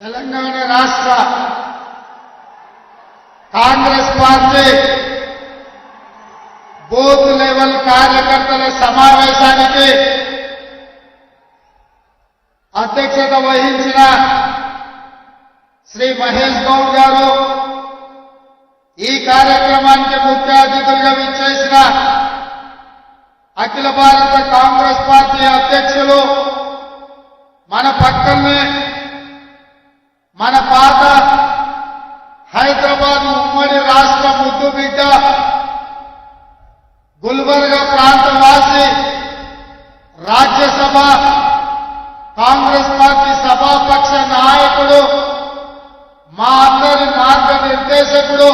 తెలంగాణ రాష్ట్ర Congress party booth level కార్యకర్తల సమావేశానికి అధ్యక్షత వహించిన శ్రీ మహేష్ గౌడ్ గారు ఈ కార్యక్రమానికి ముఖ్య అతిథులుగా విచ్చేసిన అఖిల భారత కాంగ్రెస్ పార్టీ అధ్యక్షులు మన పక్కనే మన పాత హైదరాబాద్ ఉమ్మడి రాష్ట్ర ముద్దు బిడ్డ గుల్బర్గా ప్రాంతవాసి రాజ్యసభ కాంగ్రెస్ పార్టీ సభాపక్ష నాయకుడు మా అందరి మార్గనిర్దేశకుడు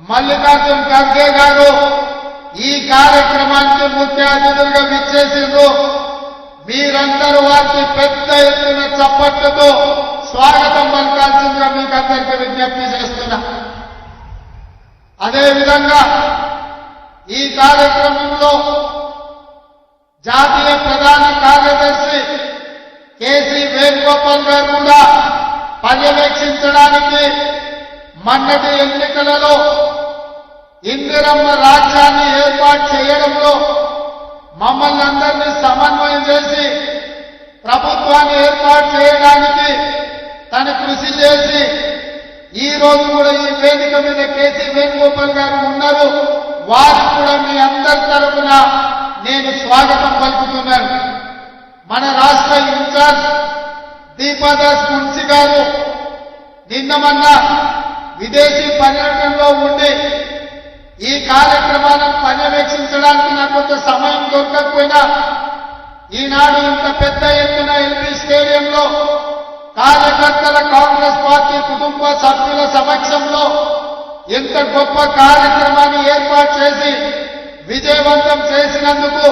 మల్లికార్జున్ ఖర్గే గారు ఈ కార్యక్రమానికి ముఖ్య అతిథులుగా విచ్చేసిండ్రు. మీరందరూ వారికి పెద్ద ఎత్తున చప్పట్లతో స్వాగతం పలకాల్సిందిగా మీకు అందరికీ విజ్ఞప్తి చేస్తున్నా. అదేవిధంగా ఈ కార్యక్రమంలో జాతీయ ప్రధాన కార్యదర్శి కేసీ వేణుగోపాల్ గారు కూడా పర్యవేక్షించడానికి మన్నటి ఎన్నికలలో ఇందిరమ్మ రాజ్యాన్ని ఏర్పాటు చేయడంలో మమ్మల్ని అందరినీ సమన్వయం చేసి ప్రభుత్వాన్ని ఏర్పాటు చేయడానికి తన కృషి చేసి ఈ రోజు కూడా ఈ వేదిక మీద కేసీ వేణుగోపాల్ గారు ఉన్నారు. వారు కూడా మీ అందరి తరఫున నేను స్వాగతం పలుకుతున్నాను. మన రాష్ట్ర ఇన్ఛార్జ్ దీపాదాస్ మున్సి గారు నిన్న మొన్న విదేశీ పర్యటనలో ఉండి ఈ కార్యక్రమాలను పర్యవేక్షించడానికి నాకు కొంత సమయం దొరకకపోయినా ఈనాడు ఇంత పెద్ద ఎత్తున ఎల్బీ స్టేడియంలో కార్యకర్తల కాంగ్రెస్ పార్టీ కుటుంబ సభ్యుల సమక్షంలో ఎంత గొప్ప కార్యక్రమాన్ని ఏర్పాటు చేసి విజయవంతం చేసినందుకు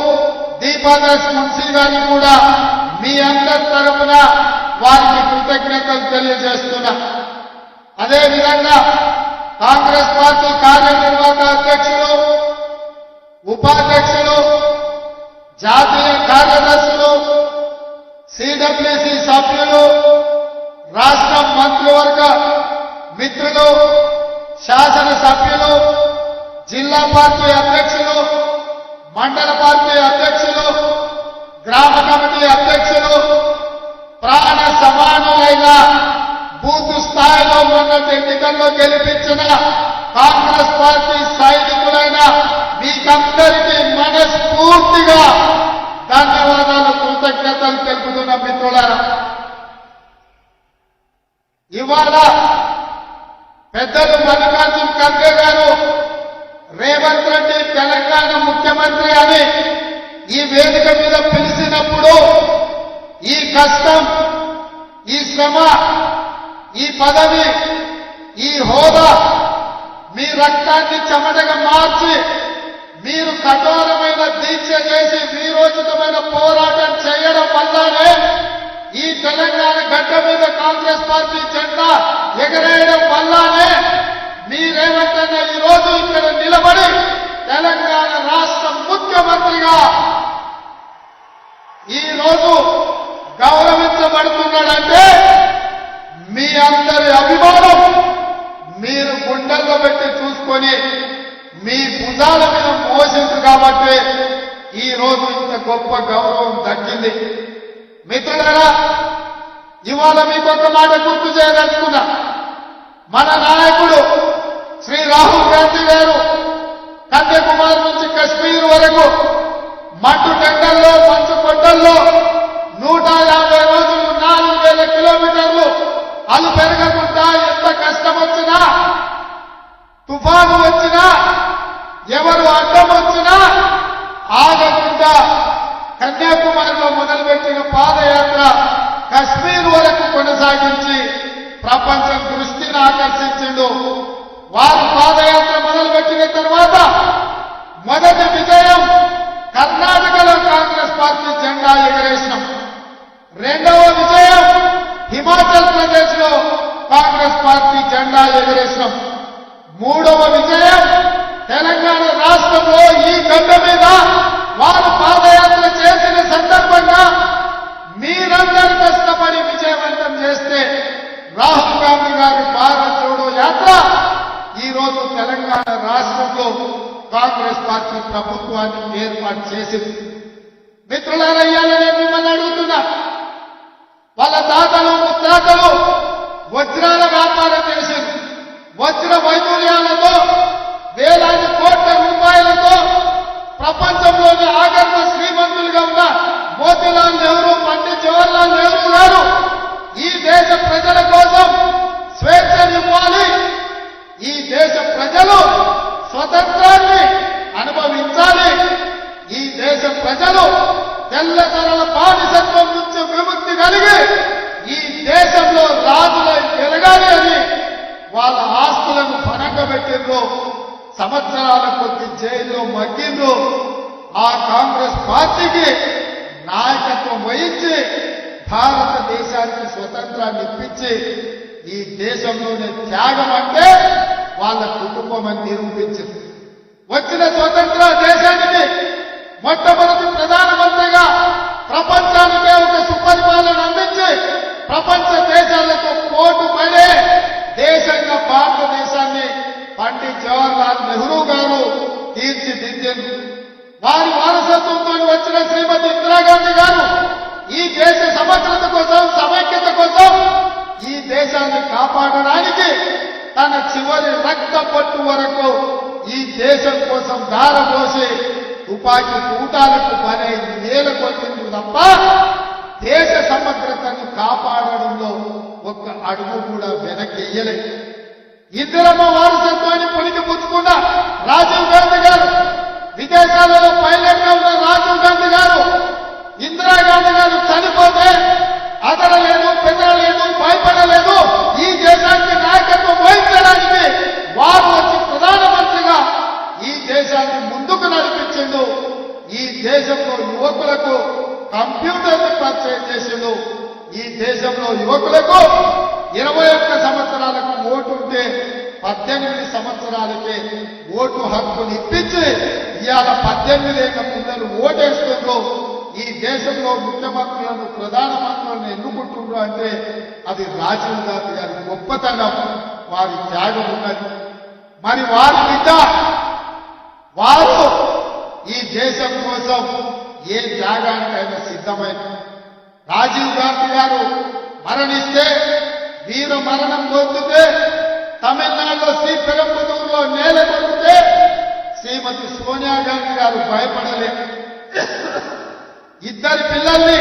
దీపాదాస్ మున్సీ గారిని కూడా మీ అందరి తరపున వారికి కృతజ్ఞతలు తెలియజేస్తున్నా. అదేవిధంగా కాంగ్రెస్ పార్టీ కార్యనిర్వాహక అధ్యక్షులు ఉపాధ్యక్షులు జాతీయ కార్యదర్శులు సిడబ్ల్యూసి సభ్యులు రాష్ట్ర మంత్రివర్గ మిత్రులు శాసన సభ్యులు జిల్లా పార్టీ అధ్యక్షులు మండల పార్టీ అధ్యక్షులు గ్రామ కమిటీ అధ్యక్షులు ప్రాణ సమానులైన బూత్ స్థాయిలో మొన్నటి ఎన్నికల్లో గెలిపించిన కాంగ్రెస్ పార్టీ సైనికులైన మీకందరికీ మనస్ఫూర్తిగా ధన్యవాదాలు కృతజ్ఞతలు తెలుపుతున్న మిత్రులారా. ఇవాళ పెద్దలు మల్లికార్జున్ ఖర్గే గారు రేవంత్ రెడ్డి తెలంగాణ ముఖ్యమంత్రి అని ఈ వేదిక మీద పిలిచినప్పుడు ఈ కష్టం ఈ శ్రమ ఈ పదవి ఈ హోదా మీ రక్తాన్ని చెమటగా మార్చి మీరు కఠోరమైన దీక్ష చేసి వీరోచితమైన పోరాటం చేయడం వల్లనే తెలంగాణ గడ్డ మీద కాంగ్రెస్ పార్టీ జెండా ఎగరేయడం వల్లనే మీరేమంటున్న ఈ రోజు ఇక్కడ నిలబడి తెలంగాణ రాష్ట్ర ముఖ్యమంత్రిగా ఈ రోజు గౌరవించబడుతున్నాడంటే మీ అందరి అభిమానం మీరు గుండెల్లో పెట్టి చూసుకొని మీ భుజాల మీద మోసింది కాబట్టి ఈ రోజు ఇంత గొప్ప గౌరవం దక్కింది మిత్రులరా ఇవాళ మీకు ఒక మాట గుర్తు చేయదలుచుకున్నా. మన నాయకుడు శ్రీ రాహుల్ గాంధీ గారు కన్యాకుమారి నుంచి కశ్మీర్ వరకు మట్టు టెండల్లో మంచు కొండల్లో నూట యాభై రోజులు నాలుగు వేల కిలోమీటర్లు అలు పెరగకుండా ఎంత కష్టం వచ్చినా తుఫాను వచ్చినా ఎవరు అడ్డం వచ్చినా ఆగకుండా కన్యాకుమారిలో మొదలుపెట్టిన పాదయాత్ర కశ్మీర్ వరకు కొనసాగించి ప్రపంచం దృష్టిని ఆకర్షించిండు వారు పాదయాత్ర మొదలుపెట్టిన తర్వాత మొదటి విజయం కర్ణాటకలో కాంగ్రెస్ పార్టీ జెండా ఎగరేసినాం రెండవ విజయం హిమాచల్ ప్రదేశ్లో కాంగ్రెస్ పార్టీ జెండా ఎగరేసినాం మూడవ విజయం తెలంగాణ రాష్ట్రంలో ఈ గడ్డ మీద వారు పాదయాత్ర చేసిన సందర్భంగా మీరందరూ కష్టపడి విజయవంతం చేస్తే రాహుల్ గాంధీ గారి భారత్ జోడో యాత్ర ఈ రోజు తెలంగాణ రాష్ట్రంలో కాంగ్రెస్ పార్టీ ప్రభుత్వాన్ని ఏర్పాటు చేసింది. మిత్రులారా నేను మిమ్మల్ని అడుగుతున్నా. వాళ్ళ తాతలు ముత్తాతలు వజ్రాల వ్యాపారం చేసింది వజ్ర వైదూర్యాలతో వేలాది కోట్ల రూపాయలతో ప్రపంచంలోని ఆగర్భ శ్రీమంతులుగా ఉన్న మోతీలాల్ నెహ్రూ పండిత్ జవహర్లాల్ నెహ్రూ గారు ఈ దేశ ప్రజల కోసం స్వేచ్ఛనివ్వాలి ఈ దేశ ప్రజలు స్వతంత్రాన్ని అనుభవించాలి. ఈ దేశ ప్రజలు తెల్లతరల బానిసత్వం నుంచి విముక్తి కలిగి ఈ దేశంలో రాజులై వెలగాలి అని వాళ్ళ ఆస్తులను పనంగబెట్టిండ్రు సంవత్సరాల కొద్ది జైల్లో మగ్గిండ్రు. ఆ కాంగ్రెస్ పార్టీకి నాయకత్వం వహించి భారతదేశానికి స్వతంత్రాన్ని ఇప్పించి ఈ దేశంలోనే త్యాగం అంటే వాళ్ళ కుటుంబం అని నిరూపించింది. వచ్చిన స్వతంత్ర దేశానికి మొట్టమొదటి ప్రధానమంత్రిగా ప్రపంచానికే ఒక సుపరిపాలన అందించి ప్రపంచ దేశాలకు పోటు పడే దేశంగా భారతదేశాన్ని పండిత్ జవహర్లాల్ నెహ్రూ గారు తీర్చిదిద్దారు వారి వారసత్వంతో వచ్చిన శ్రీమతి ఇందిరాగాంధీ గారు ఈ దేశ సమగ్రత కోసం సమైక్యత కోసం ఈ దేశాన్ని కాపాడడానికి తన చివరి రక్త పట్టు వరకు దేశం కోసం దారపోసి తుపాకీ కూటాలకు పనే నేల కొట్టింది తప్ప దేశ సమగ్రతను కాపాడడంలో ఒక్క అడుగు కూడా వెనక్కియ్యలేదు ఇద్దరమ్మ వారసత్వాన్ని పులికి పుచ్చుకున్న రాజీవ్ గాంధీ గారు విదేశాలలో పైలట్గా ఉన్న రాజీవ్ గాంధీ గారు ఇందిరాగాంధీ గారు చనిపోతే అదరలేదు పెదరలేదు భయపడలేదు ఈ దేశ దేశాన్ని ముందుకు నడిపించిండు. ఈ దేశంలో యువకులకు కంప్యూటర్ని పరిచయం చేసిండు. ఈ దేశంలో యువకులకు ఇరవై ఒక్క సంవత్సరాలకు ఓటు ఉంటే పద్దెనిమిది సంవత్సరాలకే ఓటు హక్కును ఇప్పించి ఇవాళ పద్దెనిమిది ఏళ్ళ పిల్లలు ఓటేస్తుండ్రు. ఈ దేశంలో ముఖ్యమంత్రులను ప్రధానమంత్రులను ఎన్నుకుంటుండ్రు అంటే అది రాజీవ్ గాంధీ గారి గొప్పతనం. వారి త్యాగం ఉన్నది. మరి వారి బిడ్డ వారు ఈ దేశం కోసం ఏ త్యాగానికైనా సిద్ధమైన రాజీవ్ గాంధీ గారు మరణిస్తే వీర మరణం పొందితే తమిళనాడులో శ్రీ పెరంబదూరులో నేల పొందితే శ్రీమతి సోనియా గాంధీ గారు భయపడలేదు ఇద్దరి పిల్లల్ని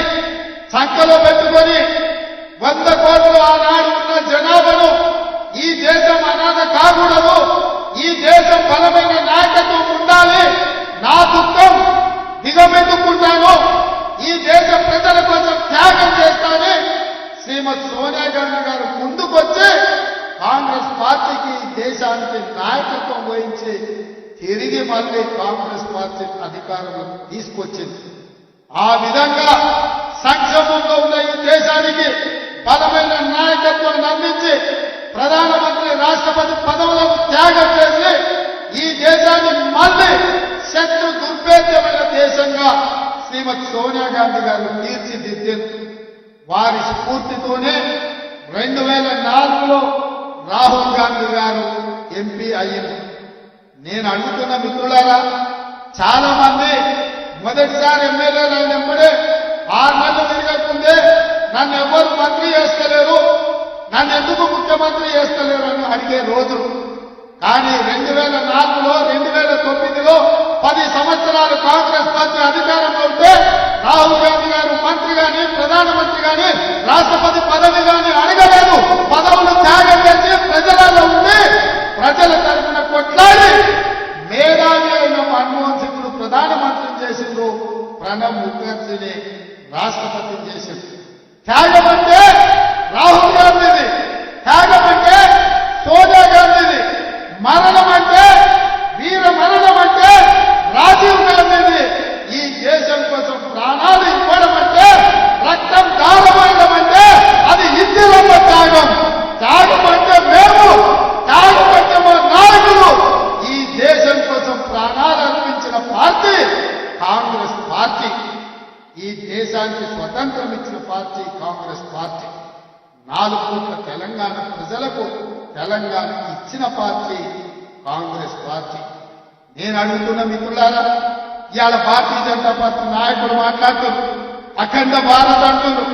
చక్కలో పెట్టుకొని వంద కోట్లు ఆనాడు ఉన్న జనాభాను ఈ దేశం అనాథ కాకూడదు ఈ దేశం బలమైన నాయకత్వం నా దుఃఖం దిగమెత్తుకుంటాను ఈ దేశ ప్రజల కోసం త్యాగం చేస్తానని శ్రీమతి సోనియా గాంధీ గారు ముందుకొచ్చి కాంగ్రెస్ పార్టీకి ఈ దేశానికి నాయకత్వం వహించి తిరిగి మళ్ళీ కాంగ్రెస్ పార్టీ అధికారంలో తీసుకొచ్చింది. ఆ విధంగా సంక్షేమంలో ఉన్న ఈ దేశానికి బలమైన నాయకత్వం అందించి ప్రధానమంత్రి రాష్ట్రపతి పదవులకు త్యాగం చేసి ఈ దేశాన్ని మళ్ళీ శత్రు దుర్భేద్యమైన దేశంగా శ్రీమతి సోనియా గాంధీ గారు తీర్చిదిద్దారు వారి స్ఫూర్తితోనే రెండు వేల నాలుగులో రాహుల్ గాంధీ గారు ఎంపీ అయ్యింది నేను అడుగుతున్న మిత్రులారా చాలా మంది మొదటిసారి ఎమ్మెల్యేలు అయినప్పుడే ఆరు నెలలు తిరగకుందే నన్ను ఎవరు మంత్రి చేస్తలేరు నన్ను ఎందుకు ముఖ్యమంత్రి చేస్తలేరు అని అడిగే రోజులు కానీ రెండు వేల నాలుగులో రెండు వేల తొమ్మిదిలో పది సంవత్సరాలు కాంగ్రెస్ పార్టీ అధికారంలో ఉంటే రాహుల్ గాంధీ గారు మంత్రి గాని ప్రధానమంత్రి గాని రాష్ట్రపతి పదవి గాని అడగలేదు. పదవులు త్యాగం చేసి ప్రజలలో ఉండి ప్రజల తరఫున కొట్లాడి మేధావి అయిన మన్మోహన్ సింగ్ ప్రధానమంత్రి చేసిండ్రు. ప్రణబ్ ముఖర్జీని రాష్ట్రపతి చేసిండ్రు. త్యాగం అంటే కాంగ్రెస్ పార్టీ ఈ దేశానికి స్వతంత్రం ఇచ్చిన పార్టీ కాంగ్రెస్ పార్టీ. నాలుగు కోట్ల తెలంగాణ ప్రజలకు తెలంగాణ ఇచ్చిన పార్టీ కాంగ్రెస్ పార్టీ. నేను అడుగుతున్న మిత్రులారా ఇవాళ భారతీయ జనతా పార్టీ నాయకులు మాట్లాడుతారు అఖండ భారత్ అంటున్నారు.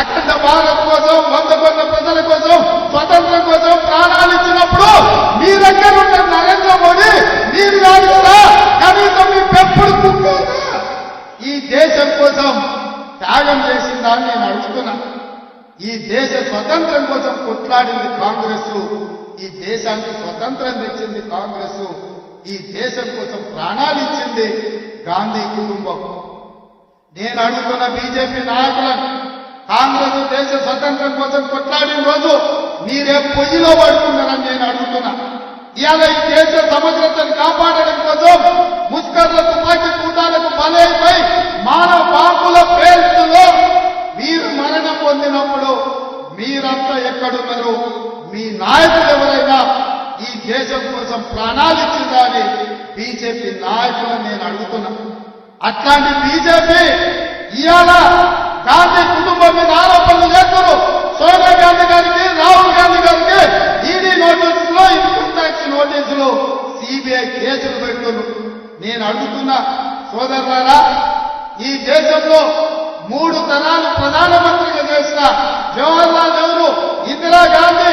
అఖండ భారత్ కోసం వంద కోట్ల ప్రజల కోసం స్వతంత్రం కోసం ప్రాణాలు ఇచ్చినప్పుడు మీ దగ్గర ఉన్న నరేంద్ర మోడీ మీరు దేశం కోసం త్యాగం చేసిందా అని నేను అడుగుతున్నా. ఈ దేశ స్వతంత్రం కోసం కొట్లాడింది కాంగ్రెస్. ఈ దేశానికి స్వతంత్రం తెచ్చింది కాంగ్రెస్. ఈ దేశం కోసం ప్రాణాలు ఇచ్చింది గాంధీ కుటుంబం. నేను అడుగుతున్న బీజేపీ నాయకులను కాంగ్రెస్ దేశ స్వతంత్రం కోసం కొట్లాడిన రోజు మీరే పొయ్యిలో పడుతున్నారని నేను అడుగుతున్నా. ఇవాళ ఈ దేశ సమగ్రతను కాపాడడం కోసం ముస్కర్ల తుపాకీ కూటాలకు బలైపోయి మన పాపుల పేల్చులో మీరు మరణం పొందినప్పుడు మీరంతా ఎక్కడున్నారు? మీ నాయకులు ఎవరైనా ఈ దేశం కోసం ప్రాణాలు ఇచ్చిందని బీజేపీ నాయకులను నేను అడుగుతున్నా. అట్లాంటి బీజేపీ ఇవాళ గాంధీ కుటుంబం మీద ఆరోపణలు చేస్తారు సోనియా గాంధీ గారికి రాహుల్ గాంధీ గారికి ఈడీ నోటీసులు ఇన్కమ్ ట్యాక్స్ నోటీసులు సిబిఐ కేసులు పెడుతున్నారు. నేను అడుగుతున్నా సోదరులారా ఈ దేశంలో మూడు తరాలు ప్రధానమంత్రిగా చేసిన జవహర్లాల్ నెహ్రూ ఇందిరాగాంధీ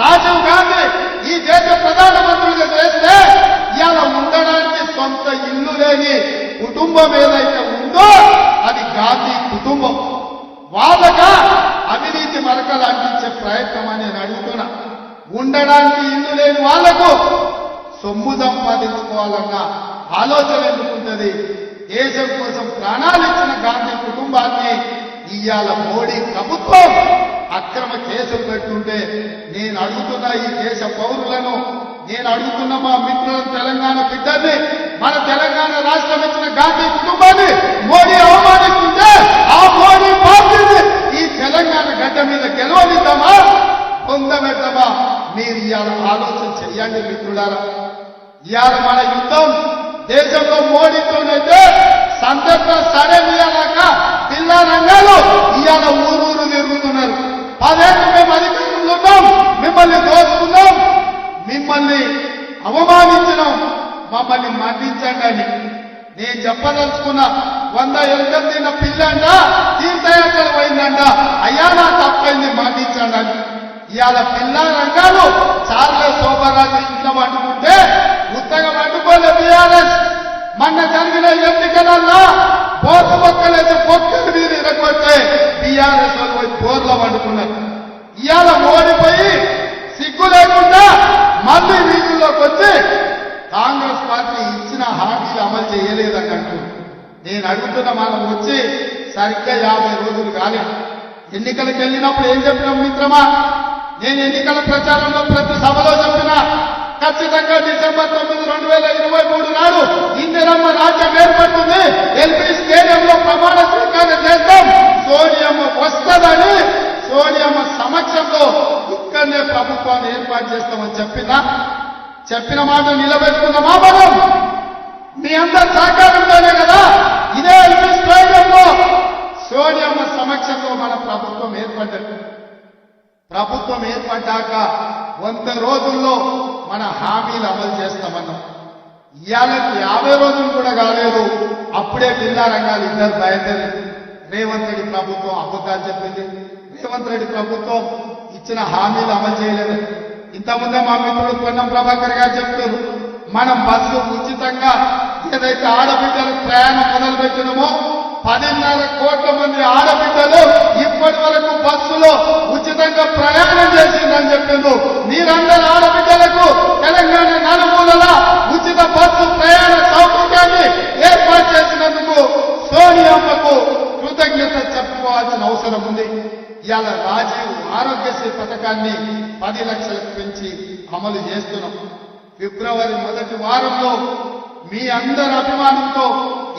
రాజీవ్ గాంధీ ఈ దేశ ప్రధానమంత్రిగా చేస్తే ఇవాళ ఉండడానికి సొంత ఇల్లు లేని కుటుంబం ఏదైతే ఉందో అది గాంధీ కుటుంబం. వాళ్ళగా అవినీతి మరకలు అందించే ప్రయత్నం అని నేను అడుగుతున్నా. ఉండడానికి ఇల్లు లేని వాళ్ళకు సొమ్ము సంపాదించుకోవాలన్న ఆలోచన ఎందుకుంటుంది? దేశం కోసం ప్రాణాలు ఇచ్చిన గాంధీ కుటుంబాన్ని ఇవాళ మోడీ ప్రభుత్వం. అక్రమ కేసులు పెట్టుంటే నేను అడుగుతున్న ఈ దేశ పౌరులను నేను అడుగుతున్న మా మిత్రులను తెలంగాణ బిడ్డల్ని మన తెలంగాణ రాష్ట్రం ఇచ్చిన గాంధీ కుటుంబాన్ని మోడీ అవమానిస్తుంటే ఆ మోడీ పార్టీని ఈ తెలంగాణ గడ్డ మీద గెలవనిద్దామా? పొందబెడతామా మీరు ఇవాళ ఆలోచన చెయ్యండి మిత్రుడారా ఇవాళ మన యుద్ధం దేశంలో మోడీతో సందర్భ సడమియాలాక పిల్ల రంగాలు ఇవాళ ఊరూరు తిరుగుతున్నారు పదేళ్ళు మేము అధికారంలో ఉన్నాం మిమ్మల్ని దోచుకున్నాం మిమ్మల్ని అవమానించినాం మమ్మల్ని మన్నించండి అని నేను చెప్పదలుచుకున్నా వంద ఎలుకలు తిన్న పిల్లంట తీర్థయాత్రలు పోయిందంట. అయ్యా నా తప్పైంది మన్నించండి అని ఇవాళ పిల్ల రంగాలు చాలా శోభరాజు ఇంట్లో వండుకుంటే ఉత్తగం అడ్డుకోలే టీఆర్ఎస్ మొన్న జరిగిన ఎన్నికలల్లా పోత మొక్కలేదు పొక్కలు మీరు ఇరగొట్టే టీఆర్ఎస్ వాళ్ళు పోయి బోర్లో పండుకున్నారు ఇవాళ ఓడిపోయి సిగ్గు లేకుండా మళ్ళీ వీధుల్లోకి వచ్చి కాంగ్రెస్ పార్టీ ఇచ్చిన హామీలు అమలు చేయలేదని అంటున్నారు నేను అడుగుతున్న మనం వచ్చి సరిగ్గా యాభై రోజులు కాలే. ఎన్నికలకు వెళ్ళినప్పుడు ఏం చెప్పినాం మిత్రమా? నేను ఎన్నికల ప్రచారంలో ప్రతి సభలో చెప్పినా ఖచ్చితంగా డిసెంబర్ తొమ్మిది రెండు వేల ఇరవై మూడు నాడు ఇందిరమ్మ రాజ్యం ఏర్పడుతుంది. ఎల్పీ స్టేడియంలో ప్రమాణ స్వీకారం చేస్తాం సోనియమ్మ వస్తుందని సోనియమ్మ సమక్షంలో ఇక్కడనే ప్రభుత్వాన్ని ఏర్పాటు చేస్తామని చెప్పినా చెప్పిన మాట నిలబెట్టుకున్నామా మనం. మీ అందరి సహకారంతోనే కదా ఇదే ఎల్పీ స్టేడియంలో సోనియమ్మ సమక్షంలో మన ప్రభుత్వం ఏర్పడ్డది. ప్రభుత్వం ఏర్పడ్డాక వంద రోజుల్లో మన హామీలు అమలు చేస్తామన్నాం. ఇవాళకి యాభై రోజులు కూడా కాలేదు. అప్పుడే జిల్లా రంగాలు ఇద్దరు బయలుదేరి. రేవంత్ రెడ్డి ప్రభుత్వం అబద్ధాలు చెప్పింది. రేవంత్ రెడ్డి ప్రభుత్వం ఇచ్చిన హామీలు అమలు చేయలేదు. ఇంతకుముందే మా మిత్రుడు పొన్నం ప్రభాకర్ గారు చెప్తారు. మనం బస్సు ఉచితంగా ఏదైతే ఆడబిడ్డలు ప్రయాణం మొదలు పెట్టినమో పదిన్నర కోట్ల మంది ఆడబిడ్డలు ఇప్పటి వరకు బస్సులో ఉచితంగా ప్రయాణం చేసిందని చెప్పిండు మీరందరూ ఆడబిడ్డలకు తెలంగాణ నలుమూలల ఉచిత బస్సు ప్రయాణ సౌకర్యాన్ని ఏర్పాటు చేసినందుకు సోనియామ్మకు కృతజ్ఞత చెప్పుకోవాల్సిన అవసరం ఉంది. ఇవాళ రాజీవ్ ఆరోగ్యశ్రీ పథకాన్ని పది లక్షలకు పెంచి అమలు చేస్తున్నాం. ఫిబ్రవరి మొదటి వారంలో మీ అందరి అభిమానంతో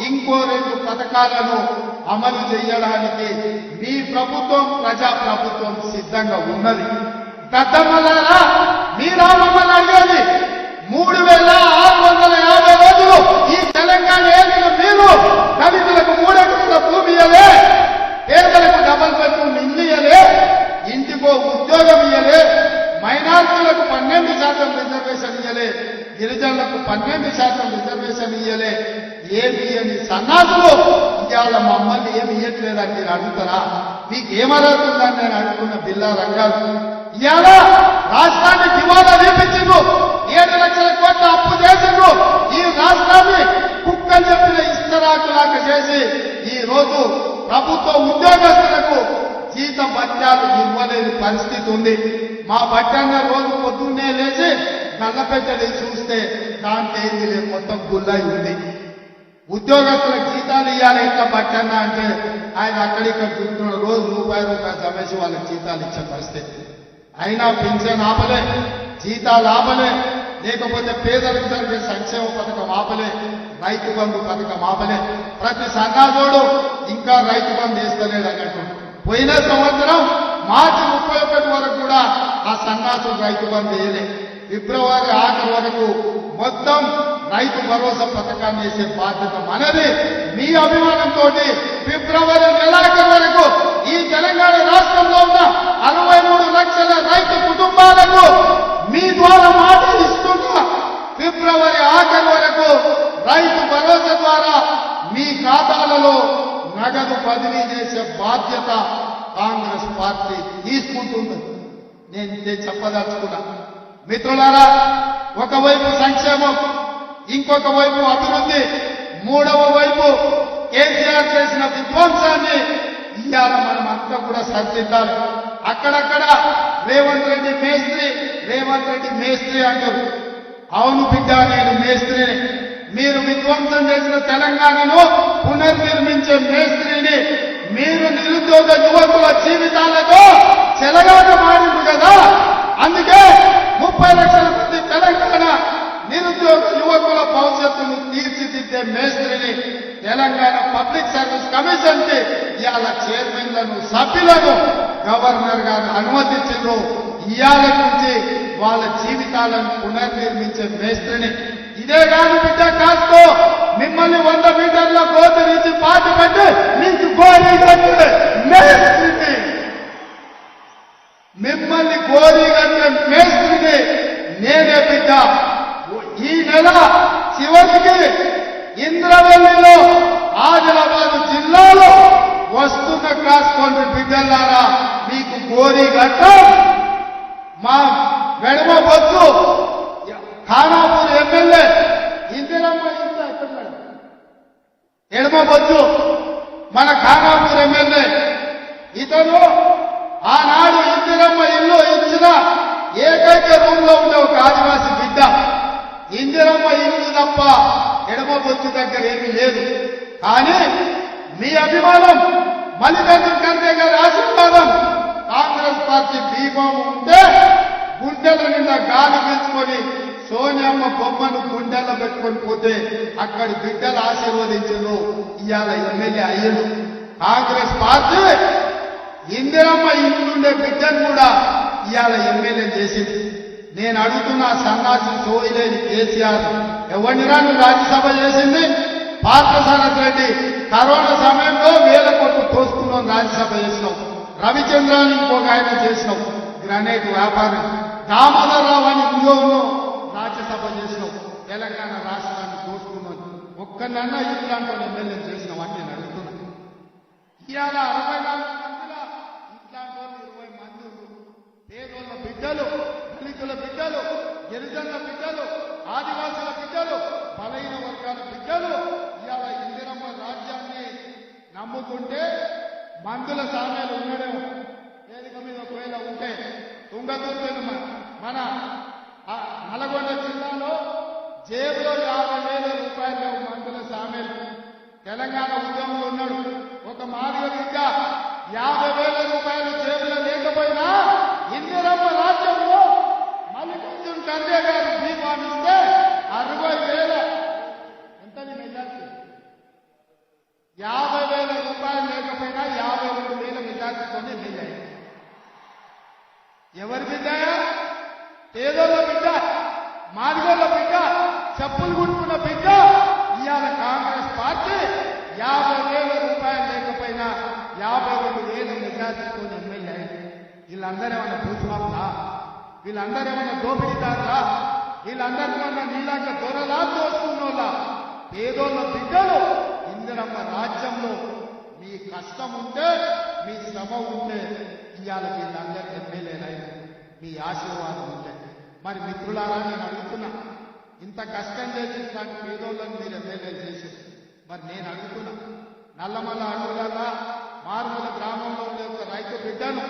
ఇంకో రెండు పథకాలను అమలు చేయడానికి మీ ప్రభుత్వం ప్రజా ప్రభుత్వం సిద్ధంగా ఉన్నది. దద్దమ్మలారా మీరా మమ్మల్ని అడిగేది మూడు వేల ఏమి మీరు అడుగుతారా? మీకు ఏమరుగుతుందని నేను అడుగుతున్న బిల్లా రంగాలు? ఇవాళ రాష్ట్రాన్ని దివాలా తీపించిండ్రు ఏడు లక్షల కోట్ల అప్పు చేసిండ్రు. ఈ రాష్ట్రాన్ని కుక్కలు చెప్పిన ఇస్తరాకులాగా చేసి ఈ రోజు ప్రభుత్వ ఉద్యోగస్తులకు జీత భత్యాలు ఇవ్వలేని పరిస్థితి ఉంది. మా బట్టన్న రోజు పొద్దున్నే లేచి నల్లపెట్టని చూస్తే దాంట్లో ఏంది లేదు మొత్తం గుల్లై ఉంది. ఉద్యోగస్తులకు జీతాలు ఇవ్వాలి ఇంకా పట్టంగా అంటే ఆయన అక్కడిక్కడ చూస్తున్నాడు రోజు రూపాయి రూపాయి సమేసి వాళ్ళకి జీతాలు ఇచ్చే పరిస్థితి. అయినా పింఛన్ ఆపలే జీతాలు ఆపలే లేకపోతే పేదలకు జరిగే సంక్షేమ పథకం ఆపలే రైతు బంధు పథకం ఆపలే. ప్రతి సన్నాజోడు ఇంకా రైతు బంధు వేస్తలేడు అన్నట్టు. పోయిన సంవత్సరం మార్చి ముప్పై ఒకటి వరకు కూడా ఆ సన్నాసులు రైతు బంధు వేయలే. ఫిబ్రవరి ఆఖరి వరకు మొత్తం రైతు భరోసా పథకాన్ని చేసే బాధ్యత మనది. మీ అభిమానంతో ఫిబ్రవరి నెలాఖరు వరకు ఈ తెలంగాణ రాష్ట్రంలో ఉన్న అరవై మూడు లక్షల రైతు కుటుంబాలకు మీ ద్వారా మాట ఇస్తున్నా ఫిబ్రవరి ఆఖరి వరకు రైతు భరోసా ద్వారా మీ ఖాతాలలో నగదు బదిలీ చేసే బాధ్యత కాంగ్రెస్ పార్టీ తీసుకుంటుంది. నేను చెప్పదలుచుకున్నా. మిత్రులారా ఒకవైపు సంక్షేమం ఇంకొక వైపు అభివృద్ధి మూడవ వైపు కేసీఆర్ చేసిన విధ్వంసాన్ని ఇవాళ మనం అంతా కూడా సరిదిద్దాలి. అక్కడక్కడ రేవంత్ రెడ్డి మేస్త్రి రేవంత్ రెడ్డి మేస్త్రి అంటారు. అవును బిడ్డ నేను మేస్త్రిని. మీరు విధ్వంసం చేసిన తెలంగాణను పునర్నిర్మించే మేస్త్రిని మీరు నిరుద్యోగ యువకుల జీవితాలతో చెలగాట మారింది కదా. అందుకే ముప్పై లక్షల మంది తెలంగాణ నిరుద్యోగ యువకుల భవిష్యత్తును తీర్చిదిద్దే మేస్త్రిని తెలంగాణ పబ్లిక్ సర్వీస్ కమిషన్కి ఇవాళ చైర్మన్లను సభ్యులను గవర్నర్ గారు అనుమతించారు. ఇవాళ నుంచి వాళ్ళ జీవితాలను పునర్నిర్మించే మేస్త్రిని. ఇదే కాదు బిడ్డ కాస్తో మిమ్మల్ని వంద మీటర్ల గోత నుంచి పాటు పెట్టి నీకు గోరీ మేస్త్రిని మిమ్మల్ని గోరీ కట్టే మేస్త్రిని నేనే బిడ్డ ఈ నెల చివరికి ఇంద్రవల్లిలో ఆదిలాబాద్ జిల్లాలో వస్తున్న కాసుకోండి బిడ్డలారా మీకు గోరీ గట్టం మా వెడమ బొత్తు ఖానాపూర్ ఎమ్మెల్యే ఇందిరమ్మ ఇంత ఎడమ బొత్తు మన ఖానాపూర్ ఎమ్మెల్యే. ఇతను ఆనాడు ఇందిరమ్మ ఇల్లు ఇచ్చిన ఏకైక రూమ్లో ఉండే ఒక ఆదివాసి బిడ్డ. ఇందిరమ్మ ఇల్లు తప్ప ఎడమ బొచ్చు దగ్గర ఏమీ లేదు. కానీ మీ అభిమానం మల్లికార్జున ఖర్గే గారి ఆశీర్వాదం. కాంగ్రెస్ పార్టీ బీమం ఉంటే గుండెల నిండా గాలి పీల్చుకొని సోనియమ్మ బొమ్మను గుండెల్లో పెట్టుకొని పోతే అక్కడి బిడ్డలు ఆశీర్వదించారు. ఇవాళ ఎమ్మెల్యే అయ్యను కాంగ్రెస్ పార్టీ ఇందిరమ్మ ఇంట్లుండే బిడ్డను కూడా ఇవాళ ఎమ్మెల్యే చేసింది. నేను అడుగుతున్న సన్నాసి సోయిలేని కేసీఆర్ ఎవరిని రాను రాజ్యసభ చేసింది? పార్థసారథి రెడ్డి కరోనా సమయంలో వేల కోట్లు తోసుకున్నాం రాజ్యసభ చేసినాం. రవిచంద్రాన్ని ఇంకొక ఆయన చేసినాం గ్రానైట్ వ్యాపారం. దామోదరరావు అని ఉద్యోగంలో రాజ్యసభ చేసినాం. తెలంగాణ రాష్ట్రాన్ని తోసుకున్నాం ఒక్కనన్నా ఇట్లాంటి ఎమ్మెల్యే చేసినాం అని నేను అడుగుతున్నాను ఇవాళ అరవై నాలుగు మందిలో ఇట్లాంటి వాళ్ళు ఇరవై మంది ఉన్నారు. పేదోళ్ళ బిడ్డలు దళితుల బిడ్డలు గిరిజనుల బిడ్డలు ఆదివాసుల బిడ్డలు బలహీన వర్గాల బిడ్డలు ఇవాళ ఇందిరమ్మ రాజ్యాన్ని అనుకుంటే మందుల సామ్యాలు ఉండడం వేదిక మీద ఒకవేళ ఉంటే తుంగతుర్తిని మన- నల్గొండ జిల్లాలో జేబులో యాభై వేల రూపాయల మందుల సామెలు తెలంగాణ ఉద్యమంలో ఉన్నాడు. ఒక మాదిగ బిడ్డ యాభై వేల రూపాయలు జేబులో లేకపోయినా ఇందిరమ్మ రాజ్యంలో మల్లికార్జున ఖర్గే గారు బీమానిస్తే అరవై వేల ఎంత మెజార్టీ యాభై వేల రూపాయలు లేకపోయినా యాభై రెండు వేల మెజార్టీతోనే ఎమ్మెల్యే ఎవరి బిడ్డ? పేదోళ్ళ బిడ్డ మాదిగోళ్ళ బిడ్డ చెప్పులు కుట్టుకున్న బిడ్డ ఇవాళ కాంగ్రెస్ పార్టీ యాభై వేల రూపాయలు లేకపోయినా యాభై రెండు వేలు మెజార్టీతో ఎమ్మెల్యే వీళ్ళందరూ ఏమన్నా భూస్వాములా? వీళ్ళందరూ ఏమన్నా దోపిడీదారులా? వీళ్ళందరికన్నా ఉన్న దొరలా దోస్తున్నోళ్ళ పేదోళ్ళ బిడ్డలు ఇందిరమ్మ రాజ్యంలో మీ కష్టం ఉంటే మీ శ్రమ ఉంటే ఇవాళ వీళ్ళందరూ ఎమ్మెల్యేలైన మీ ఆశీర్వాదం ఉంటే. మరి మిత్రులారా నేను అడుగుతున్నా ఇంత కష్టం చేసి ఇట్లాంటి పేదోళ్ళని మీరు ఎమ్మెల్యేలు చేసి మరి నేను అడుగుతున్నా నల్లమల్ల అడవులల్లా మారుమూల గ్రామంలో ఉండే ఒక రైతు బిడ్డను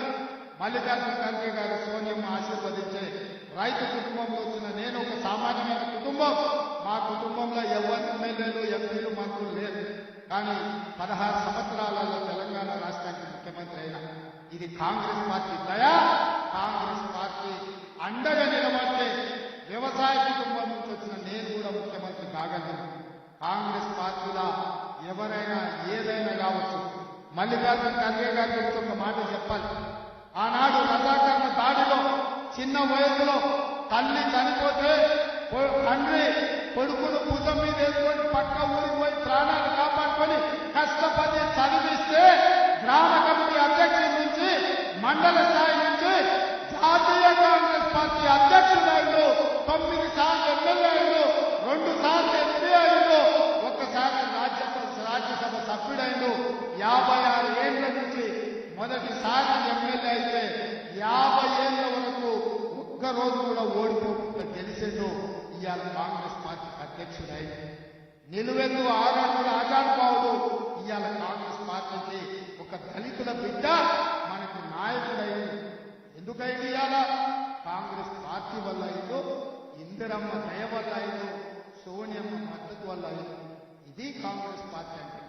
మల్లికార్జున ఖర్గే గారు సోనియమ్మ ఆశీర్వదించే రైతు కుటుంబంలో వచ్చిన నేను ఒక సామాన్యమైన కుటుంబం. మా కుటుంబంలో ఎవరు ఎమ్మెల్యేలు ఎంపీలు మంత్రులు లేరు. కానీ పదహారు సంవత్సరాలలో తెలంగాణ రాష్ట్రానికి ముఖ్యమంత్రి అయినా ఇది కాంగ్రెస్ పార్టీ దయా కాంగ్రెస్ పార్టీ అండగా నిలబడితే వ్యవసాయ కుటుంబం నుంచి వచ్చిన నేను కూడా ముఖ్యమంత్రి కాగలను. కాంగ్రెస్ పార్టీలా ఎవరైనా ఏదైనా కావచ్చు. మల్లికార్జున ఖర్గే గారి గురించి ఒక మాట చెప్పాలి. ఆనాడు రజాకరణ దాడిలో చిన్న వయసులో తల్లి చనిపోతే తండ్రి కొడుకును భుజం మీద వేసుకొని పక్క ఊరికి పోయి ప్రాణాలు కాపాడుకొని కష్టపడి చదివిస్తే గ్రామ కమిటీ అధ్యక్షుడి నుంచి మండల స్థాయి నుంచి జాతీయ కాంగ్రెస్ పార్టీ అధ్యక్షుడు తొమ్మిది సార్లు ఎమ్మెల్యే రెండు సార్లు ఎంపీ అయ్యాడు ఒక్కసారి రాజ్యసభ రాజ్యసభ సభ్యుడైండు. యాభై ఆరు ఏళ్ళ నుంచి మొదటిసారి ఎమ్మెల్యే అయితే యాభై ఏళ్ళ వరకు ఒక్క రోజు కూడా ఓడిపోకుండా గెలిచిండు ఇవాళ కాంగ్రెస్ పార్టీ అధ్యక్షుడై. నిలువెత్తు ఆరాడుడు ఆచారబాబుడు ఇవాళ కాంగ్రెస్ పార్టీకి ఒక దళితుల బిడ్డ మనకు నాయకుడైంది ఎందుకైంది ఇవాళ కాంగ్రెస్ పార్టీ వల్ల అయిందో ఇందిరమ్మ దయ వల్ల అయిందో సోనియమ్మ మద్దతు వల్ల అయిందో ఇది కాంగ్రెస్ పార్టీ అంటే.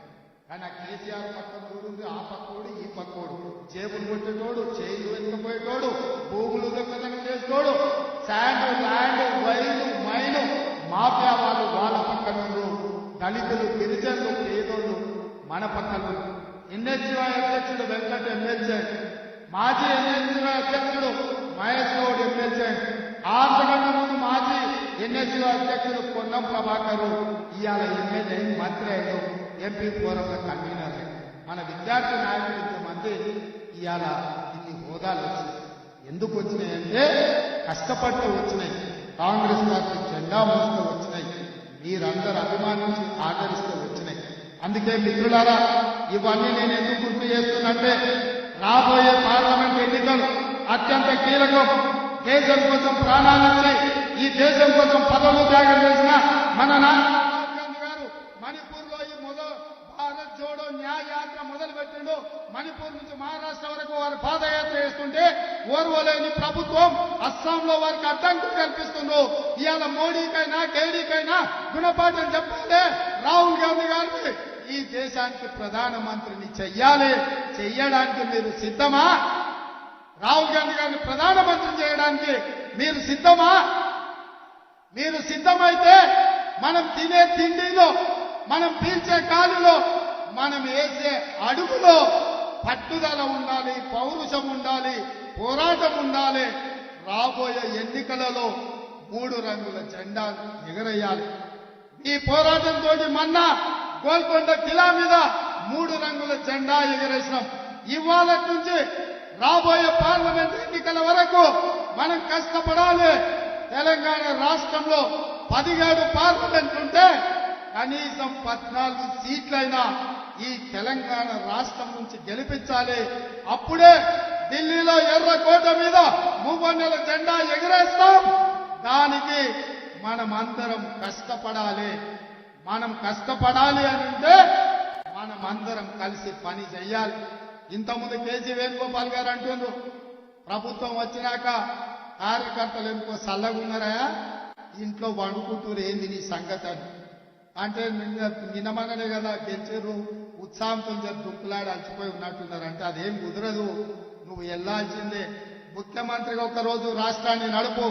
కానీ ఆ కేసీఆర్ పక్కన చూడు ఆ పక్కోడు ఈ పక్కోడు. జేబులు కొట్టేటోడు చేతులు వెనుకపోయేటోడు భూములు దొంగతనం చేసేటోడు. శాండ్ ల్యాండ్ వైలు మైలు మాఫియా వాళ్ళు వాళ్ళ పక్కన దళితులు గిరిజనులు పేదోళ్ళు మన పక్కన ఎన్హెచ్వై అధ్యక్షుడు వెంకట ఎమ్మెల్సీ. మాజీ ఎన్హెచ్వై అధ్యక్షుడు మహేష్ గౌడ్ ఎమ్మెల్సీ. ఆంధ్రగండ ముందు మాజీ ఎన్హెచ్వై అధ్యక్షుడు పొన్నం ప్రభాకర్. ఇవాళ ఎమ్మెల్యే మంత్రి అయ్యాడు ఎంపీ ఫోరంలో కన్వీనర్. మన విద్యార్థి నాయకులు ఇంతమంది ఇవాళ ఇన్ని హోదాలు వచ్చినాయి. ఎందుకు వచ్చినాయంటే కష్టపడుతూ వచ్చినాయి. కాంగ్రెస్ పార్టీ జెండా మోస్తూ వచ్చినాయి. మీరందరూ అభిమానించి ఆదరిస్తూ వచ్చినాయి. అందుకే మిత్రులారా ఇవన్నీ నేను ఎందుకు గుర్తు చేస్తున్నంటే రాబోయే పార్లమెంట్ ఎన్నికలు అత్యంత కీలకం. దేశం కోసం ప్రాణాలు ఇచ్చాయి. ఈ దేశం కోసం పదవులు త్యాగం చేసిన మన నాయకుడు గాంధీ గారు మణిపూర్లో ఈ మొదలు భారత్ జోడో న్యాయ యాత్ర మొదలు పెట్టిండు మణిపూర్ నుంచి మహారాష్ట్ర వరకు వారు పాదయాత్ర చేస్తుంటే ఓర్వలేని ప్రభుత్వం అస్సాంలో వారికి అడ్డంకులు కల్పిస్తుండ్రు. ఇవాళ మోడీకైనా కేడీకైనా గుణపాఠం చెప్పాలి రాహుల్ గాంధీ గారికి ఈ దేశానికి ప్రధానమంత్రిని చెయ్యాలి. చెయ్యడానికి మీరు సిద్ధమా? రాహుల్ గాంధీ గారిని ప్రధానమంత్రి చేయడానికి మీరు సిద్ధమా? మీరు సిద్ధమైతే మనం తినే తిండిలో మనం పీల్చే కాలులో మనం వేసే అడుగులో పట్టుదల ఉండాలి పౌరుషం ఉండాలి పోరాటం ఉండాలి. రాబోయే ఎన్నికలలో మూడు రంగుల జెండా ఎగరేయాలి. ఈ పోరాటంతో మన్నా గోల్కొండ కిలా మీద మూడు రంగుల జెండా ఎగరేసినాం. ఇవాళ నుంచి రాబోయే పార్లమెంట్ ఎన్నికల వరకు మనం కష్టపడాలి. తెలంగాణ రాష్ట్రంలో పదిహేడు పార్లమెంట్ ఉంటే కనీసం పద్నాలుగు సీట్లైనా ఈ తెలంగాణ రాష్ట్రం నుంచి గెలిపించాలి. అప్పుడే ఢిల్లీలో ఎర్రకోట మీద మూవన్నెల జెండా ఎగరేస్తాం. దానికి మనమందరం కష్టపడాలి. మనం కష్టపడాలి అని అంటే మనం అందరం కలిసి పని చేయాలి ఇంతకుముందు కేజీ వేణుగోపాల్ గారు అంటుండ్రు ప్రభుత్వం వచ్చినాక కార్యకర్తలు ఎందుకో చల్లగున్నారా? ఇంట్లో వండుకుంటూరు ఏంది నీ సంగతి అని అంటే నిన్న నిన్నమననే కదా గెలిచారు ఉత్సాహంతో జర దుక్కులాడి అలసిపోయి ఉన్నట్టున్నారు అంటే అదేం కుదరదు. నువ్వు వెళ్ళాల్సిందే ముఖ్యమంత్రిగా ఒక రోజు రాష్ట్రాన్ని నడుపు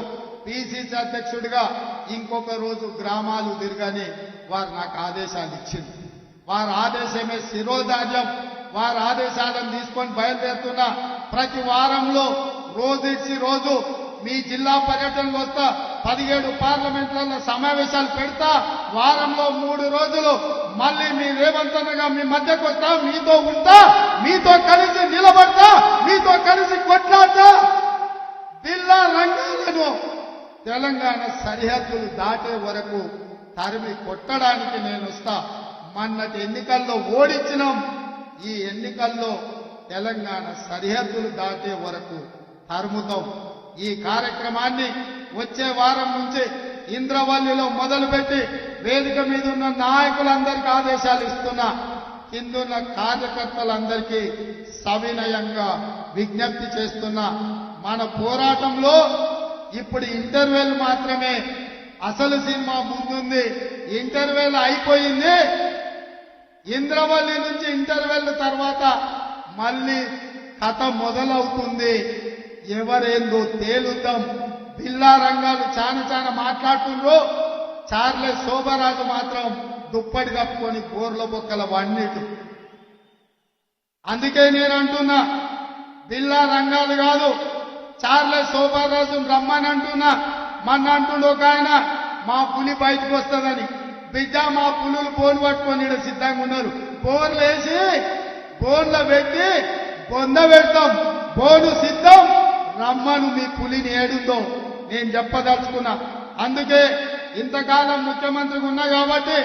పిసిసి అధ్యక్షుడిగా ఇంకొక రోజు గ్రామాలు తిరగని వారు నాకు ఆదేశాలు ఇచ్చింది. వారి ఆదేశమే శిరోధార్యం. వారి ఆదేశాలను తీసుకొని బయలుదేరుతున్న ప్రతి వారంలో రోజు ఇచ్చి రోజు మీ జిల్లా పర్యటనకు వస్తా పదిహేడు పార్లమెంట్లలో సమావేశాలు పెడతా వారంలో మూడు రోజులు మళ్ళీ మీ రేవంతనగా మీ మధ్యకు వస్తా మీతో ఉంటా మీతో కలిసి నిలబడతా మీతో కలిసి కొట్లాడతా. జిల్లా రంగాలను తెలంగాణ సరిహద్దులు దాటే వరకు తరిమి కొట్టడానికి నేను వస్తా. మొన్నటి ఎన్నికల్లో ఓడించినాం ఈ ఎన్నికల్లో తెలంగాణ సరిహద్దులు దాటే వరకు తరుముతాం. ఈ కార్యక్రమాన్ని వచ్చే వారం నుంచి ఇంద్రవల్లిలో మొదలుపెట్టి వేదిక మీద ఉన్న నాయకులందరికీ ఆదేశాలు ఇస్తున్నా. కిందున్న కార్యకర్తలందరికీ సవినయంగా విజ్ఞప్తి చేస్తున్నా. మన పోరాటంలో ఇప్పుడు ఇంటర్వెల్ మాత్రమే. అసలు సినిమా ముందుంది. ఇంటర్వెల్ అయిపోయింది. ఇంద్రవల్లి నుంచి ఇంటర్వెల్ తర్వాత మళ్ళీ కథ మొదలవుతుంది. ఎవరేందో తేలుద్దాం బిల్లా రంగాలు చాలా చాలా మాట్లాడుతుండ్రు. చార్లే శోభరాజు మాత్రం దుప్పటి కప్పుకొని గోర్ల బొక్కల వన్నిటు అందుకే నేను అంటున్నా బిల్లా రంగాలు కాదు చార్లే శోభారాజు రమ్మని అంటున్నా. మన అంటుండు ఒక ఆయన మా పులి బయటకు వస్తుందని. బిడ్డ మా పులులు బోన్ పట్టుకొని సిద్ధంగా ఉన్నారు. బోర్లు వేసి బోన్లో పెట్టి బొంద పెడతాం. బోను సిద్ధం. రమ్మను మీ పులిని ఏడుందో నేను చెప్పదలుచుకున్నా. అందుకే ఇంతకాలం ముఖ్యమంత్రిగా ఉన్నా కాబట్టి